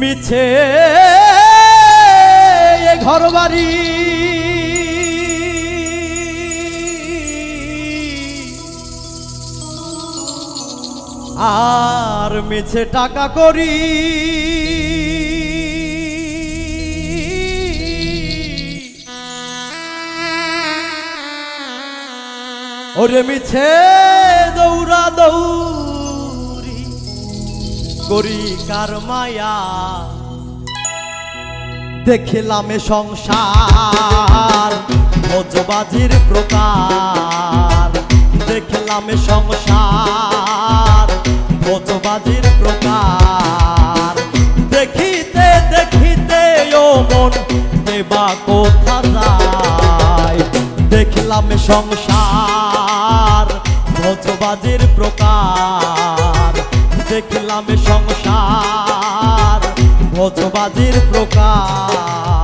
মিছে ঘর বাড়ি আর মিছে টাকা করি। ওরে মিছে দৌড়া দৌড়ি। করি কার মায়া। দেখিলাম সংসার ভোজবাজির প্রকার। দেখিলাম সংসার ভোজবাজির প্রকার। দেখিতে দেখিতে ও মন দেবা কোথা যায়? দেখলাম সংসার ভোজবাজির প্রকার। দেখলাম সংসার ভোজবাজির প্রকার।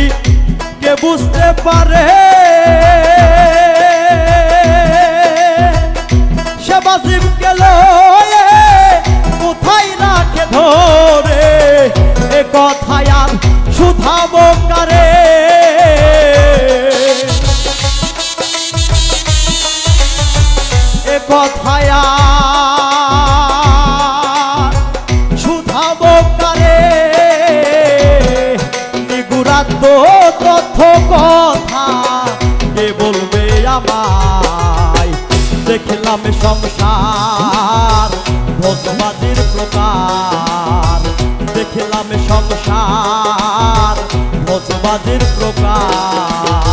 বুঝতে পারে। সে বাজিবকে লয়ে কোথায় রাখে ধরে? এ কথায় আর শুধাবো কারে? কথায় আমায় দেখলাম সংসার ভোগবাজির প্রকার। দেখলাম সংসার ভোগবাজির প্রকার।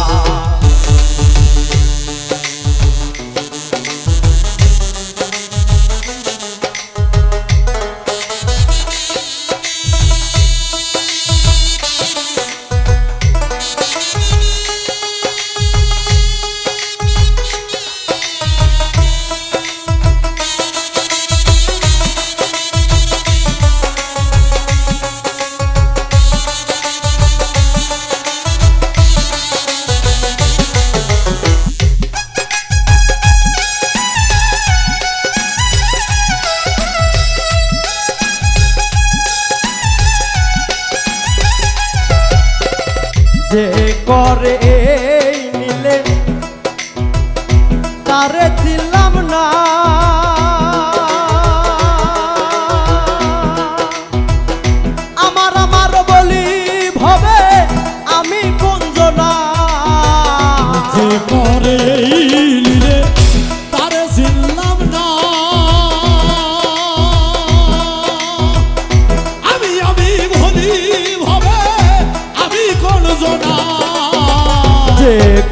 যে করে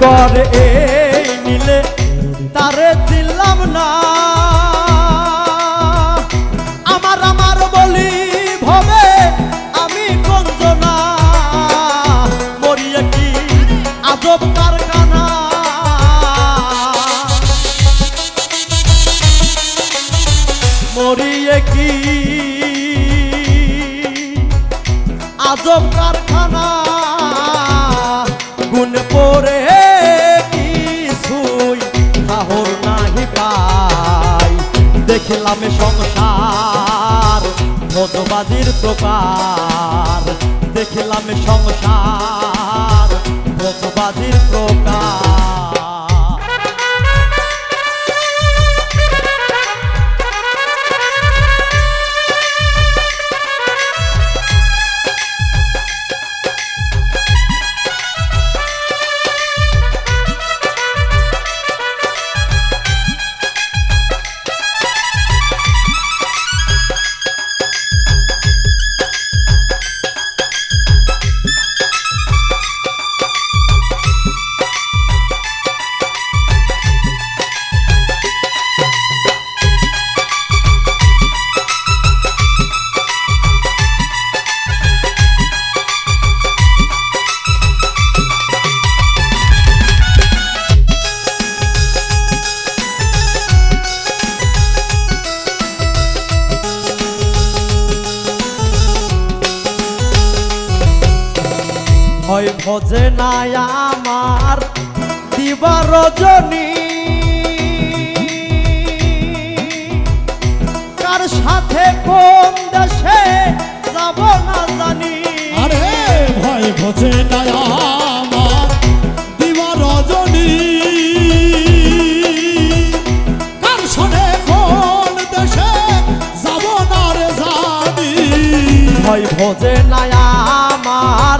করে এই নিলে তারে দিলাম না। আমার আমার বলি ভবে, আমি কঞ্জনা মরিয়া কি আজব কারখানা। মরিয়ে কি আজব কারখানা। দেখলাম সংসার মধুবাজির প্রকার। দেখলাম সংসার মধুবাজির প্রকার। ভয় ভজে নাই আমার দিবা রজনী কার সাথে কোন দেশে যাব না জানি। আরে ভয় ভোজে নাই আমার দিবা রজনী কার শোনে কোন দেশে যাব না রে জানি। ভয় ভজে নাই আমার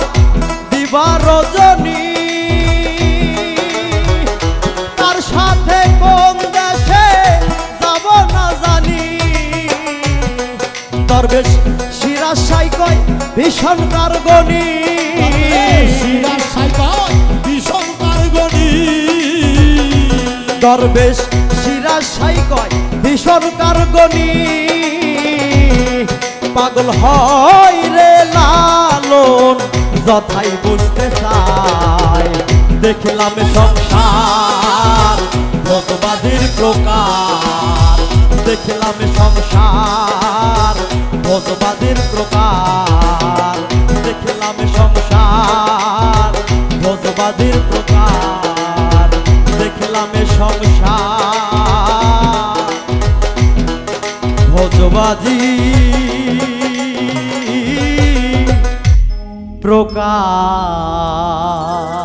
দিবা রজনী তার সাথে কোন দেশে যাব না জানি। দরবেশ সিরাজ সাই কয় ভীষণ কারগনি শিরার সাইকেল ভীষণ কারগনি দরবেশ সিরাজ সাই কয় ভীষণ কারগনি পাগল হয় রে লালন যথাই বুঝতে চাই। দেখলাম সংসার ভোগবাদীর প্রকার। দেখলাম সংসার ভোগবাদীর প্রকার। দেখলাম সংসার ভোজবাদীর প্রকার। দেখলাম সংসার ভোজবাদী প্রকাশ।